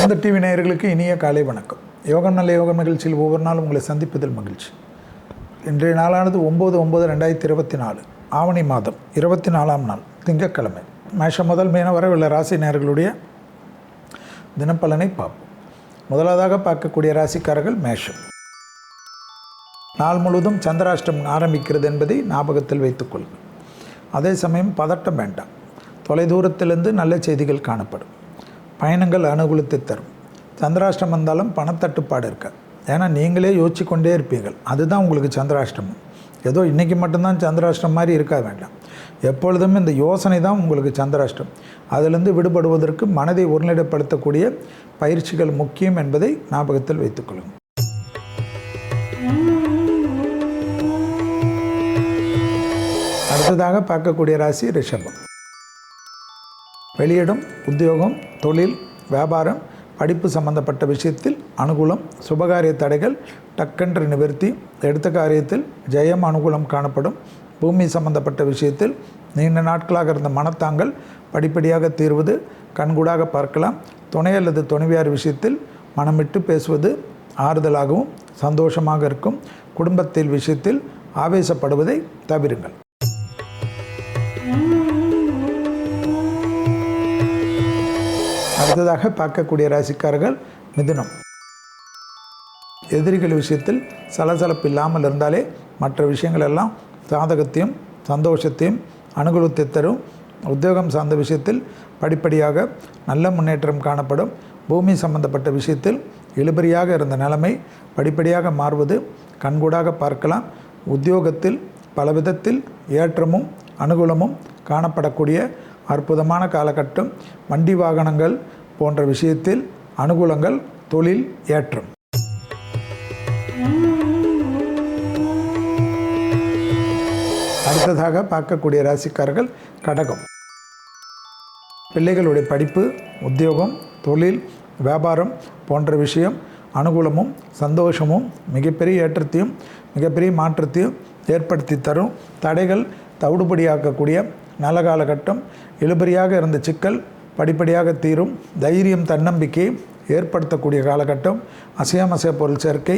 சிறந்த டிவி நேயர்களுக்கு இனிய காலை வணக்கம். யோகம் நல்ல யோகம் நிகழ்ச்சியில் ஒவ்வொரு நாளும் உங்களை சந்திப்பதில் மகிழ்ச்சி. இன்றைய நாளானது ஒம்பது ஒம்பது ரெண்டாயிரத்தி இருபத்தி நாலு ஆவணி மாதம் இருபத்தி நாலாம் நாள் திங்கட்கிழமை. மேஷம் முதல் மீன வரை உள்ள ராசி நேயர்களுடைய தினப்பலனை பார்ப்போம். முதலாவதாக பார்க்கக்கூடிய ராசிக்காரர்கள் மேஷம். நாள் முழுவதும் சந்திராஷ்டம் ஆரம்பிக்கிறது என்பதை ஞாபகத்தில் வைத்துக்கொள்ளுங்கள் அதே சமயம் பதட்டம் வேண்டாம். தொலைதூரத்திலிருந்து நல்ல செய்திகள் காணப்படும். பயணங்கள் அனுகூலத்தை தரும். சந்திராஷ்டம் வந்தாலும் பணத்தட்டுப்பாடு இருக்க. ஏன்னா நீங்களே யோசிச்சு கொண்டே இருப்பீர்கள். அதுதான் உங்களுக்கு சந்திராஷ்டமம். ஏதோ இன்றைக்கி மட்டும்தான் சந்திராஷ்டம் மாதிரி இருக்க வேண்டாம். எப்பொழுதும் இந்த யோசனை தான் உங்களுக்கு சந்திராஷ்டம் அதிலிருந்து விடுபடுவதற்கு மனதை ஒருநிலைப்படுத்தக்கூடிய பயிற்சிகள் முக்கியம் என்பதை ஞாபகத்தில் வைத்துக்கொள்ளுங்கள். அடுத்ததாக பார்க்கக்கூடிய ராசி ரிஷபம். வெளியிடும் உத்தியோகம் தொழில் வியாபாரம் படிப்பு சம்பந்தப்பட்ட விஷயத்தில் அனுகூலம் சுபகாரிய தடைகள் டக்கென்று நிவர்த்தி எடுத்த காரியத்தில் ஜெயம் அனுகூலம் காணப்படும். பூமி சம்பந்தப்பட்ட விஷயத்தில் நீண்ட நாட்களாக இருந்த மனத்தாங்கள் படிப்படியாக தீர்வது கண்கூடாக பார்க்கலாம். துணை அல்லது துணைவியார் விஷயத்தில் மனமிட்டு பேசுவது ஆறுதலாகவும் சந்தோஷமாக இருக்கும். குடும்பத்தில் விஷயத்தில் ஆவேசப்படுவதை தவிருங்கள். அடுத்ததாக பார்க்கக்கூடிய ராசிக்காரர்கள் மிதுனம். எதிரிகள் விஷயத்தில் சலசலப்பு இல்லாமல் இருந்தாலே மற்ற விஷயங்கள் எல்லாம் சாதகத்தையும் சந்தோஷத்தையும் அனுகூலத்தை தரும். உத்தியோகம் சார்ந்த விஷயத்தில் படிப்படியாக நல்ல முன்னேற்றம் காணப்படும். பூமி சம்பந்தப்பட்ட விஷயத்தில் இழுபறியாக இருந்த நிலைமை படிப்படியாக மாறுவது கண்கூடாக பார்க்கலாம். உத்தியோகத்தில் பல விதத்தில் ஏற்றமும் அனுகூலமும் காணப்படக்கூடிய அற்புதமான காலகட்டம். வண்டி வாகனங்கள் போன்ற விஷயத்தில் அனுகூலங்கள் தொழில் ஏற்றம். அடுத்ததாக பார்க்கக்கூடிய ராசிக்காரர்கள் கடகம். பிள்ளைகளுடைய படிப்பு உத்தியோகம் தொழில் வியாபாரம் போன்ற விஷயம் அனுகூலமும் சந்தோஷமும் மிகப்பெரிய ஏற்றத்தையும் மிகப்பெரிய மாற்றத்தையும் ஏற்படுத்தி தரும். தடைகள் தவிடுபடியாக்கக்கூடிய நல்ல காலகட்டம் இழுபறியாக இருந்த சிக்கல் படிப்படியாக தீரும். தைரியம் தன்னம்பிக்கை ஏற்படுத்தக்கூடிய காலகட்டம் அசையாமசைய பொருள் சேர்க்கை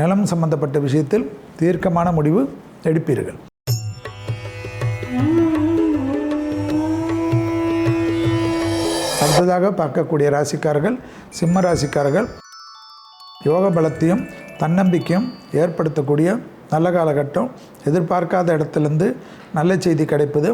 நிலம் சம்பந்தப்பட்ட விஷயத்தில் தீர்க்கமான முடிவு எடுப்பீர்கள். அடுத்ததாக பார்க்கக்கூடிய ராசிக்காரர்கள் சிம்ம ராசிக்காரர்கள் யோக பலத்தையும் தன்னம்பிக்கையும் ஏற்படுத்தக்கூடிய நல்ல காலகட்டம். எதிர்பார்க்காத இடத்துலேருந்து நல்ல செய்தி கிடைப்பது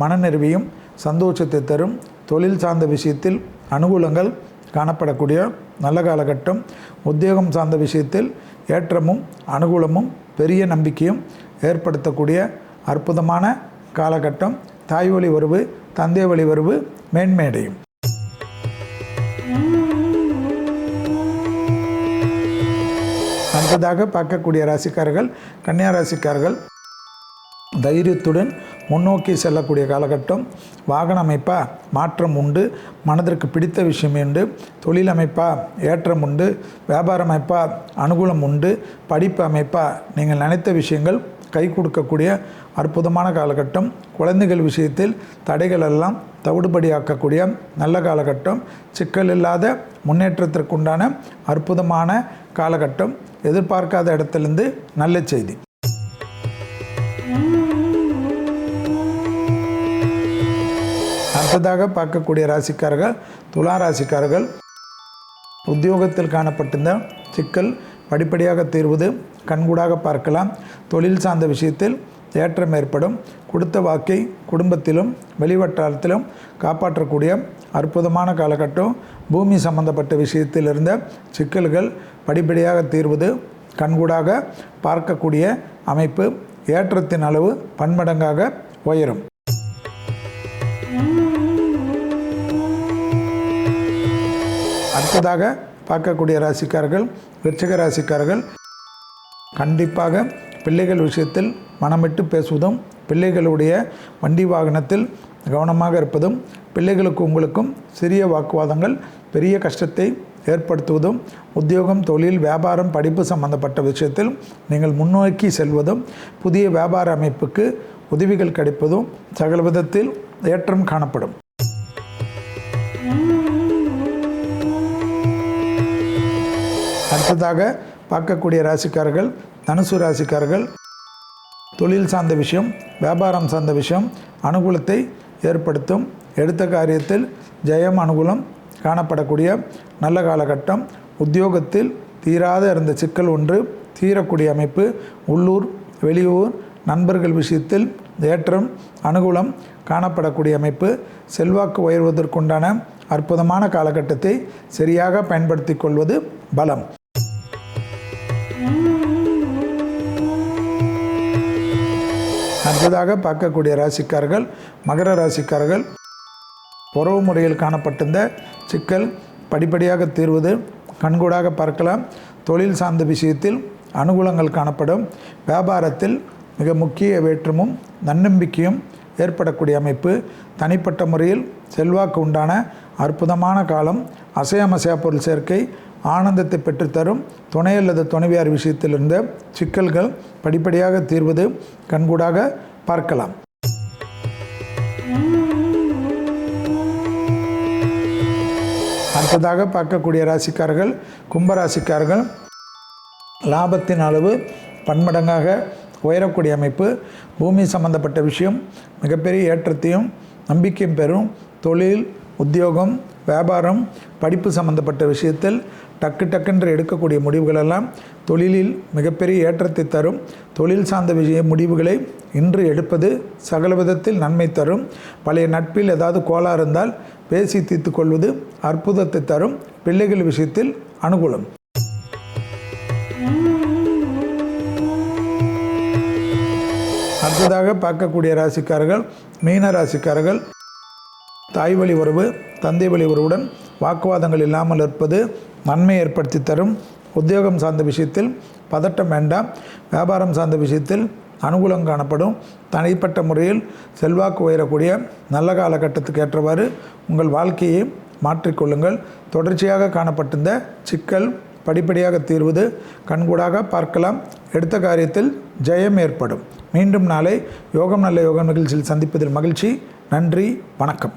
மனநிறைவையும் சந்தோஷத்தை தரும் தொழில் சார்ந்த விஷயத்தில் அனுகூலங்கள் காணப்படக்கூடிய நல்ல காலகட்டம் உத்தியோகம் சார்ந்த விஷயத்தில் ஏற்றமும் அனுகூலமும் பெரிய நம்பிக்கையும் ஏற்படுத்தக்கூடிய அற்புதமான காலகட்டம். தாய் வழி உறவு தந்தை வழி உறவு மேன்மேடையும் அடுத்ததாக பார்க்கக்கூடிய ராசிக்காரர்கள் கன்னியா ராசிக்காரர்கள் தைரியத்துடன் முன்னோக்கி செல்லக்கூடிய காலகட்டம் வாகன அமைப்பாக மாற்றம் உண்டு மனதிற்கு பிடித்த விஷயம் உண்டு தொழில் அமைப்பாக ஏற்றம் உண்டு வியாபார அமைப்பாக அனுகூலம் உண்டு படிப்பு அமைப்பாக நீங்கள் நினைத்த விஷயங்கள் கை கொடுக்கக்கூடிய அற்புதமான காலகட்டம் குழந்தைகள் விஷயத்தில் தடைகள் எல்லாம் தவிடுபடியாக்கக்கூடிய நல்ல காலகட்டம் சிக்கல் இல்லாத முன்னேற்றத்திற்குண்டான அற்புதமான காலகட்டம் எதிர்பார்க்காத இடத்துலேருந்து நல்ல செய்தி. அடுத்ததாக பார்க்கக்கூடிய ராசிக்காரர்கள் துலா ராசிக்காரர்கள். உத்தியோகத்தில் காணப்பட்டிருந்த சிக்கல் படிப்படியாக தீர்வது கண்கூடாக பார்க்கலாம். தொழில் சார்ந்த விஷயத்தில் ஏற்றம் ஏற்படும். கொடுத்த வாக்கை குடும்பத்திலும் வெளிவட்டாரத்திலும் காப்பாற்றக்கூடிய அற்புதமான காலகட்டம். பூமி சம்பந்தப்பட்ட விஷயத்தில் இருந்த சிக்கல்கள் படிப்படியாக தீர்வது கண்கூடாக பார்க்கக்கூடிய அமைப்பு. ஏற்றத்தின் அளவு பன்மடங்காக உயரும். அடுத்ததாக பார்க்கக்கூடிய ராசிக்காரர்கள் விருச்சக ராசிக்காரர்கள் கண்டிப்பாக பிள்ளைகள் விஷயத்தில் மனமிட்டு பேசுவதும் பிள்ளைகளுடைய வண்டி வாகனத்தில் கவனமாக இருப்பதும் பிள்ளைகளுக்கு உங்களுக்கும் சிறிய வாக்குவாதங்கள் பெரிய கஷ்டத்தை ஏற்படுத்துவதும் உத்தியோகம் தொழில் வியாபாரம் படிப்பு சம்பந்தப்பட்ட விஷயத்தில் நீங்கள் முன்னோக்கி செல்வதும் புதிய வியாபார அமைப்புக்கு உதவிகள் கிடைப்பதும் சகல விதத்தில் ஏற்றம் காணப்படும். அடுத்ததாக பார்க்கக்கூடிய ராசிக்காரர்கள் தனுசு ராசிக்காரர்கள் தொழில் சார்ந்த விஷயம் வியாபாரம் சார்ந்த விஷயம் அனுகூலத்தை ஏற்படுத்தும். எடுத்த காரியத்தில் ஜெயம் அனுகூலம் காணப்படக்கூடிய நல்ல காலகட்டம். உத்தியோகத்தில் தீராத இருந்த சிக்கல் ஒன்று தீரக்கூடிய அமைப்பு. உள்ளூர் வெளியூர் நண்பர்கள் விஷயத்தில் ஏற்றம் அனுகூலம் காணப்படக்கூடிய அமைப்பு. செல்வாக்கு உயர்வதற்குண்டான அற்புதமான காலகட்டத்தை சரியாக பயன்படுத்தி கொள்வது பலம். அடுத்ததாக பார்க்கக்கூடிய ராசிக்காரர்கள் மகர ராசிக்காரர்கள் உறவு முறையில் காணப்பட்டிருந்த சிக்கல் படிப்படியாக தீர்வது கண்கூடாக பார்க்கலாம். தொழில் சார்ந்த விஷயத்தில் அனுகூலங்கள் காணப்படும். வியாபாரத்தில் மிக முக்கிய வேற்றமும் நன்னம்பிக்கையும் ஏற்படக்கூடிய அமைப்பு. தனிப்பட்ட முறையில் செல்வாக்கு உண்டான அற்புதமான காலம். அசையாமசையா பொருள் சேர்க்கை ஆனந்தத்தை பெற்றுத்தரும். துணை அல்லது துணைவியார் விஷயத்தில் இருந்த சிக்கல்கள் படிப்படியாக தீர்வது கண்கூடாக பார்க்கலாம். அடுத்ததாக பார்க்கக்கூடிய ராசிக்காரர்கள் கும்பராசிக்காரர்கள் லாபத்தின் அளவு பன்மடங்காக உயரக்கூடிய அமைப்பு பூமி சம்பந்தப்பட்ட விஷயம் மிகப்பெரிய ஏற்றத்தையும் நம்பிக்கையும் பெறும் தொழில் உத்தியோகம் வியாபாரம் படிப்பு சம்பந்தப்பட்ட விஷயத்தில் டக்கு டக்குன்று எடுக்கக்கூடிய முடிவுகளெல்லாம் தொழிலில் மிகப்பெரிய ஏற்றத்தை தரும். தொழில் சார்ந்த விஷய முடிவுகளை இன்று எடுப்பது சகல விதத்தில் நன்மை தரும். பழைய நட்பில் ஏதாவது கோளாறு இருந்தால் பேசி தீர்த்து கொள்வது அற்புதத்தை தரும். பிள்ளைகள் விஷயத்தில் அனுகூலம். அடுத்ததாக பார்க்கக்கூடிய ராசிக்காரர்கள் மீன ராசிக்காரர்கள் தாய் வழி உறவு தந்தை வழி உறவுடன் வாக்குவாதங்கள் இல்லாமல் இருப்பது நன்மை ஏற்படுத்தி தரும். உத்தியோகம் சார்ந்த விஷயத்தில் பதட்டம் வேண்டாம். வியாபாரம் சார்ந்த விஷயத்தில் அனுகூலம் காணப்படும். தனிப்பட்ட முறையில் செல்வாக்கு உயரக்கூடிய நல்ல காலகட்டத்துக்கு ஏற்றவாறு உங்கள் வாழ்க்கையை மாற்றிக்கொள்ளுங்கள் தொடர்ச்சியாக காணப்பட்டிருந்த சிக்கல் படிப்படியாக தீர்வது கண்கூடாக பார்க்கலாம். எடுத்த காரியத்தில் ஜெயம் ஏற்படும். மீண்டும் நாளை யோகம் நல்ல யோகம் நிகழ்ச்சியில் சந்திப்பதில் மகிழ்ச்சி. நன்றி வணக்கம்.